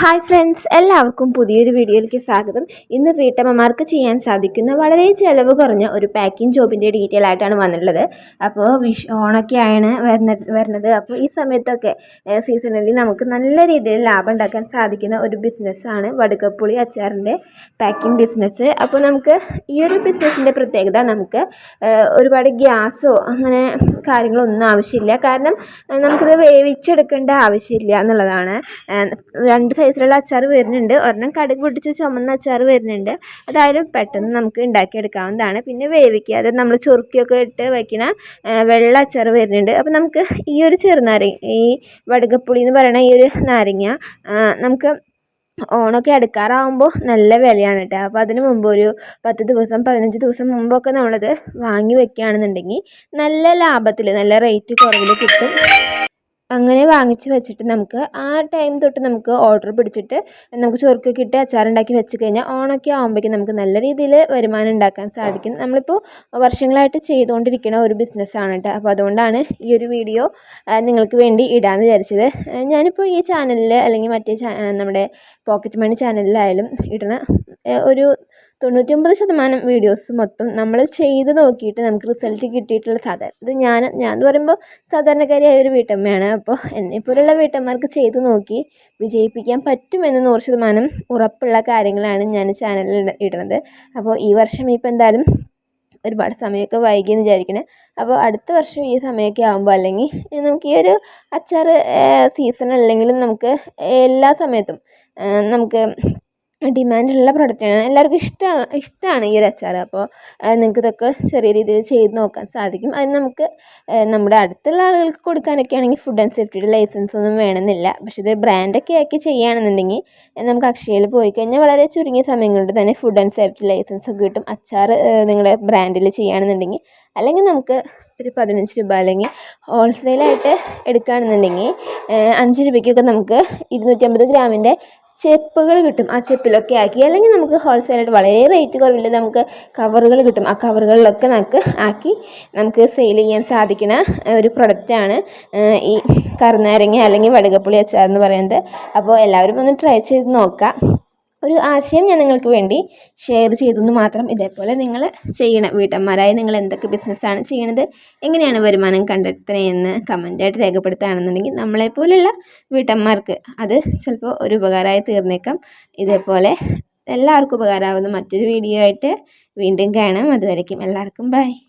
Hi friends എല്ലാവർക്കും പുതിയൊരു വീഡിയോയിലേക്ക് സ്വാഗതം. ഇന്ന് വീട്ടമ്മമാർക്ക് ചെയ്യാൻ സാധിക്കുന്ന വളരെ ചിലവ് കുറഞ്ഞ ഒരു പാക്കിംഗ് ജോബിന്റെ ഡീറ്റെയിൽ ആയിട്ടാണ് വന്നിട്ടുള്ളത്. അപ്പോൾ വിഷ് ഓണൊക്കെയാണ് വരുന്ന വരുന്നത്. അപ്പോൾ ഈ സമയത്തൊക്കെ സീസണലി നമുക്ക് നല്ല രീതിയിൽ ലാഭം ഉണ്ടാക്കാൻ സാധിക്കുന്ന ഒരു ബിസിനസ്സാണ് വടുക്കപ്പുളി അച്ചാറിന്റെ പാക്കിംഗ് ബിസിനസ് അപ്പോൾ നമുക്ക് ഈ ഒരു ബിസിനസ്സിന്റെ പ്രത്യേകത നമുക്ക് ഒരുപാട് ഗ്യാസോ അങ്ങനെ കാര്യങ്ങളൊന്നും ആവശ്യമില്ല. കാരണം നമുക്കിത് വേവിച്ചെടുക്കേണ്ട ആവശ്യമില്ല എന്നുള്ളതാണ്. രണ്ട് സൈസിലുള്ള അച്ചാർ വരുന്നുണ്ട്. ഒരെണ്ണം കടുക് പൊട്ടിച്ച് ചുമന്ന അച്ചാർ വരുന്നുണ്ട്. അതായാലും പെട്ടെന്ന് നമുക്ക് ഉണ്ടാക്കിയെടുക്കാവുന്നതാണ്. പിന്നെ വേവിക്കുക നമ്മൾ ചുറുക്കിയൊക്കെ ഇട്ട് വയ്ക്കുന്ന വെള്ള അച്ചാർ വരുന്നുണ്ട്. അപ്പോൾ നമുക്ക് ഈ ഒരു ചെറുനാരങ്ങ ഈ വടുകപ്പുളി എന്ന് പറയുന്ന ഈ ഒരു നാരങ്ങ നമുക്ക് ഓണമൊക്കെ അടുക്കാറാവുമ്പോൾ നല്ല വിലയാണ് കേട്ടോ അപ്പോൾ അതിന് മുമ്പ് ഒരു പത്ത് ദിവസം പതിനഞ്ച് ദിവസം മുമ്പൊക്കെ നമ്മളത് വാങ്ങി വെക്കുകയാണെന്നുണ്ടെങ്കിൽ നല്ല ലാഭത്തിൽ നല്ല റേറ്റ് കുറവിൽ കിട്ടും. അങ്ങനെ വാങ്ങിച്ച് വെച്ചിട്ട് നമുക്ക് ആ ടൈം തൊട്ട് നമുക്ക് ഓർഡർ പിടിച്ചിട്ട് നമുക്ക് ചൊറുക്കൊക്കെ ഇട്ട് അച്ചാറുണ്ടാക്കി വെച്ച് കഴിഞ്ഞാൽ ഓണമൊക്കെ ആകുമ്പോഴേക്കും നമുക്ക് നല്ല രീതിയിൽ വരുമാനം ഉണ്ടാക്കാൻ സാധിക്കും. നമ്മളിപ്പോൾ വർഷങ്ങളായിട്ട് ചെയ്തുകൊണ്ടിരിക്കുന്ന ഒരു ബിസിനസ്സാണ് കേട്ടോ അപ്പോൾ അതുകൊണ്ടാണ് ഈ ഒരു വീഡിയോ നിങ്ങൾക്ക് വേണ്ടി ഇടാമെന്ന് വിചാരിച്ചത്. ഞാനിപ്പോൾ ഈ ചാനലിൽ അല്ലെങ്കിൽ മറ്റേ നമ്മുടെ പോക്കറ്റ് മണി ചാനലിലായാലും ഇടുന്ന ഒരു തൊണ്ണൂറ്റൊമ്പത് ശതമാനം വീഡിയോസ് മൊത്തം നമ്മൾ ചെയ്ത് നോക്കിയിട്ട് നമുക്ക് റിസൾട്ട് കിട്ടിയിട്ടുള്ള സാധാരണ ഇത് ഞാൻ ഞാൻ എന്ന് പറയുമ്പോൾ സാധാരണക്കാരിയായ ഒരു വീട്ടമ്മയാണ്. അപ്പോൾ എന്നെപ്പോലുള്ള വീട്ടമ്മമാർക്ക് ചെയ്ത് നോക്കി വിജയിപ്പിക്കാൻ പറ്റുമെന്ന് നൂറ് ശതമാനം ഉറപ്പുള്ള കാര്യങ്ങളാണ് ഞാൻ ചാനലിൽ ഇടുന്നത് അപ്പോൾ ഈ വർഷം ഇപ്പോൾ എന്തായാലും ഒരുപാട് സമയമൊക്കെ വൈകിയെന്ന് വിചാരിക്കണേ. അപ്പോൾ അടുത്ത വർഷം ഈ സമയമൊക്കെ ആകുമ്പോൾ അല്ലെങ്കിൽ നമുക്ക് ഈ ഒരു അച്ചാർ സീസൺ അല്ലെങ്കിലും നമുക്ക് എല്ലാ സമയത്തും നമുക്ക് ഡിമാൻഡുള്ള പ്രൊഡക്റ്റാണ് എല്ലാവർക്കും ഇഷ്ടമാണ് ഇഷ്ടമാണ് ഈ ഒരു അച്ചാർ. അപ്പോൾ നിങ്ങൾക്ക് ഇതൊക്കെ ചെറിയ രീതിയിൽ ചെയ്ത് നോക്കാൻ സാധിക്കും. അത് നമുക്ക് നമ്മുടെ അടുത്തുള്ള ആളുകൾക്ക് കൊടുക്കാനൊക്കെ ആണെങ്കിൽ ഫുഡ് ആൻഡ് സേഫ്റ്റിയുടെ ലൈസൻസ് ഒന്നും വേണമെന്നില്ല. പക്ഷേ ഇത് ബ്രാൻഡൊക്കെ ആക്കി ചെയ്യുകയാണെന്നുണ്ടെങ്കിൽ നമുക്ക് അക്ഷയയിൽ പോയി കഴിഞ്ഞാൽ വളരെ ചുരുങ്ങിയ സമയം കൊണ്ട് തന്നെ ഫുഡ് ആൻഡ് സേഫ്റ്റി ലൈസൻസ് ഒക്കെ കിട്ടും. അച്ചാർ നിങ്ങളുടെ ബ്രാൻഡിൽ ചെയ്യുകയാണെന്നുണ്ടെങ്കിൽ അല്ലെങ്കിൽ നമുക്ക് ഒരു പതിനഞ്ച് രൂപ അല്ലെങ്കിൽ ഹോൾസെയിലായിട്ട് എടുക്കുകയാണെന്നുണ്ടെങ്കിൽ അഞ്ച് രൂപയ്ക്കൊക്കെ നമുക്ക് ഇരുന്നൂറ്റമ്പത് ഗ്രാമിന്റെ ചെപ്പുകൾ കിട്ടും. ആ ചെപ്പിലൊക്കെ ആക്കി. അല്ലെങ്കിൽ നമുക്ക് ഹോൾസെയിലായിട്ട് വളരെ റേറ്റ് കുറവിൽ നമുക്ക് കവറുകൾ കിട്ടും. ആ കവറുകളിലൊക്കെ നമുക്ക് ആക്കി നമുക്ക് സെയിൽ ചെയ്യാൻ സാധിക്കുന്ന ഒരു പ്രൊഡക്റ്റാണ് ഈ കറുനാരങ്ങ അല്ലെങ്കിൽ വടുകപ്പുളി അച്ചാർ എന്ന് പറയുന്നത്. അപ്പോൾ എല്ലാവരും ഒന്ന് ട്രൈ ചെയ്ത് നോക്കാം. ഒരു ആശയം ഞാൻ നിങ്ങൾക്ക് വേണ്ടി ഷെയർ ചെയ്തു മാത്രം ഇതേപോലെ നിങ്ങൾ ചെയ്യണം വീട്ടമ്മമാരായി നിങ്ങൾ എന്തൊക്കെ ബിസിനസ്സാണ് ചെയ്യണത് എങ്ങനെയാണ് വരുമാനം കണ്ടെത്തുന്നതെന്ന് കമന്റായിട്ട് രേഖപ്പെടുത്തുകയാണെന്നുണ്ടെങ്കിൽ നമ്മളെപ്പോലുള്ള വീട്ടമ്മമാർക്ക് അത് ചിലപ്പോൾ ഒരു ഉപകാരമായി തീർന്നേക്കാം. ഇതേപോലെ എല്ലാവർക്കും ഉപകാരമാവുന്ന മറ്റൊരു വീഡിയോ ആയിട്ട് വീണ്ടും കാണാം. അതുവരയ്ക്കും എല്ലാവർക്കും ബൈ